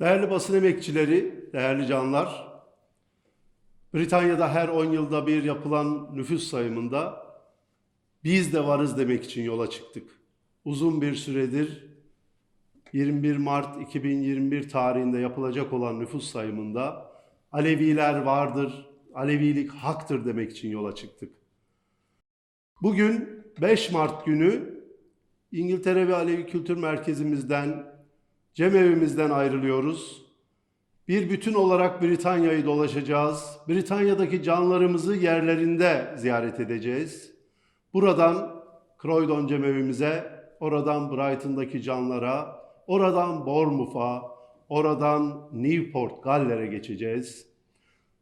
Değerli basın emekçileri, değerli canlar, Britanya'da her 10 yılda bir yapılan nüfus sayımında biz de varız demek için yola çıktık. Uzun bir süredir 21 Mart 2021 tarihinde yapılacak olan nüfus sayımında Aleviler vardır, Alevilik haktır demek için yola çıktık. Bugün 5 Mart günü İngiltere ve Alevi Kültür Merkezimizden, cemevimizden ayrılıyoruz. Bir bütün olarak Britanya'yı dolaşacağız. Britanya'daki canlarımızı yerlerinde ziyaret edeceğiz. Buradan Croydon cemevimize, oradan Brighton'daki canlara, oradan Bournemouth'a, oradan Newport, Galler'e geçeceğiz.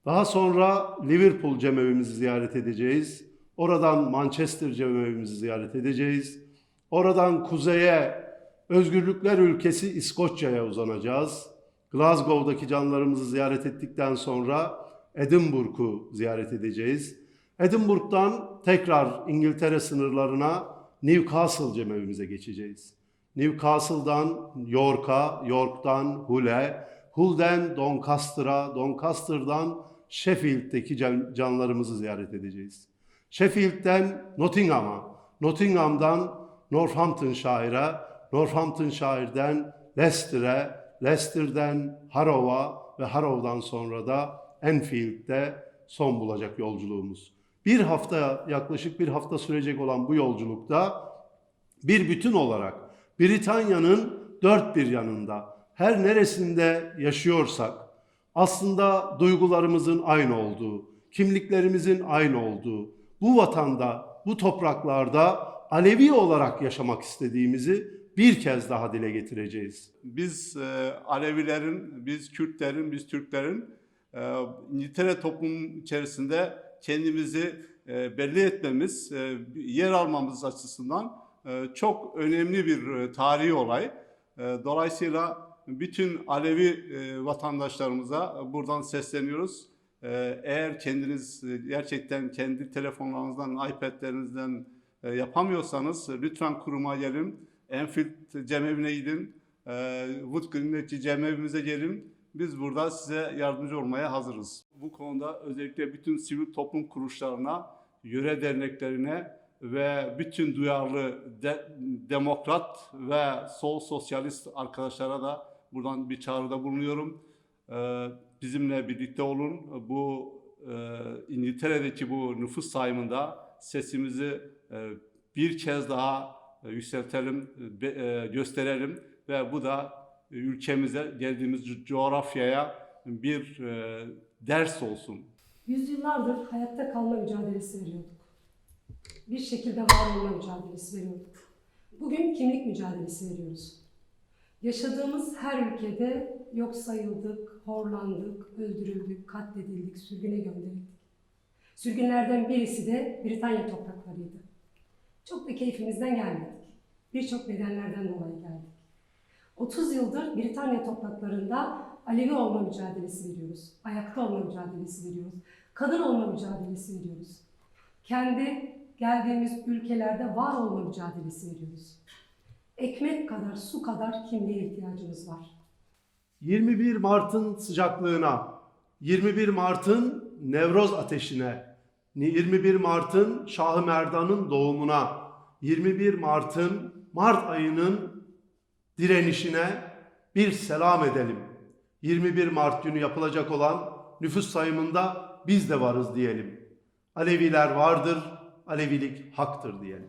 Daha sonra Liverpool cemevimizi ziyaret edeceğiz. Oradan Manchester cemevimizi ziyaret edeceğiz. Oradan kuzeye özgürlükler ülkesi İskoçya'ya uzanacağız. Glasgow'daki canlarımızı ziyaret ettikten sonra Edinburgh'u ziyaret edeceğiz. Edinburgh'dan tekrar İngiltere sınırlarına Newcastle cemevimize geçeceğiz. Newcastle'dan York'a, York'tan Hull'e, Hull'den Doncaster'a, Doncaster'dan Sheffield'deki can- canlarımızı ziyaret edeceğiz. Sheffield'den Nottingham'a, Nottingham'dan Northamptonshire'a, Northamptonshire'den Leicester'e, Leicester'den Harrow'a ve Harrow'dan sonra da Enfield'de son bulacak yolculuğumuz. Bir hafta yaklaşık bir hafta sürecek olan bu yolculukta bir bütün olarak Britanya'nın dört bir yanında her neresinde yaşıyorsak aslında duygularımızın aynı olduğu, kimliklerimizin aynı olduğu, bu vatanda, bu topraklarda Alevi olarak yaşamak istediğimizi bir kez daha dile getireceğiz. Biz e, Alevilerin, biz Kürtlerin, biz Türklerin e, İngiltere toplumun içerisinde kendimizi e, belli etmemiz, e, yer almamız açısından e, çok önemli bir e, tarihi olay. E, dolayısıyla bütün Alevi e, vatandaşlarımıza buradan sesleniyoruz. E, eğer kendiniz e, gerçekten kendi telefonlarınızdan, iPad'lerinizden e, yapamıyorsanız lütfen kuruma gelin. Enfield cemevine gidin. E, Wood Green'deki cemevimize gelin. Biz burada size yardımcı olmaya hazırız. Bu konuda özellikle bütün sivil toplum kuruluşlarına, yöre derneklerine ve bütün duyarlı de- demokrat ve sol sosyalist arkadaşlara da buradan bir çağrıda bulunuyorum. Ee, bizimle birlikte olun. Bu e, İngiltere'deki bu nüfus sayımında sesimizi e, bir kez daha yükseltelim, e, e, gösterelim ve bu da e, ülkemize, geldiğimiz co- coğrafyaya bir e, ders olsun. Yüzyıllardır hayatta kalma mücadelesi veriyorduk. Bir şekilde var olma mücadelesi veriyorduk. Bugün kimlik mücadelesi veriyoruz. Yaşadığımız her ülkede yok sayıldık, horlandık, öldürüldük, katledildik, sürgüne gönderildik. Sürgünlerden birisi de Britanya topraklarıydı. Çok da keyfimizden gelmedik. Birçok nedenlerden dolayı geldik. 30 yıldır Britanya topraklarında Alevi olma mücadelesi veriyoruz. Ayakta olma mücadelesi veriyoruz. Kadın olma mücadelesi veriyoruz. Kendi geldiğimiz ülkelerde var olma mücadelesi veriyoruz. Ekmek kadar, su kadar kimliğe ihtiyacımız var. 21 Mart'ın sıcaklığına, 21 Mart'ın Nevroz ateşine, 21 Mart'ın Şah-ı Merdan'ın doğumuna, 21 Mart'ın Mart ayının direnişine bir selam edelim. 21 Mart günü yapılacak olan nüfus sayımında biz de varız diyelim. Aleviler vardır, Alevilik haktır diyelim.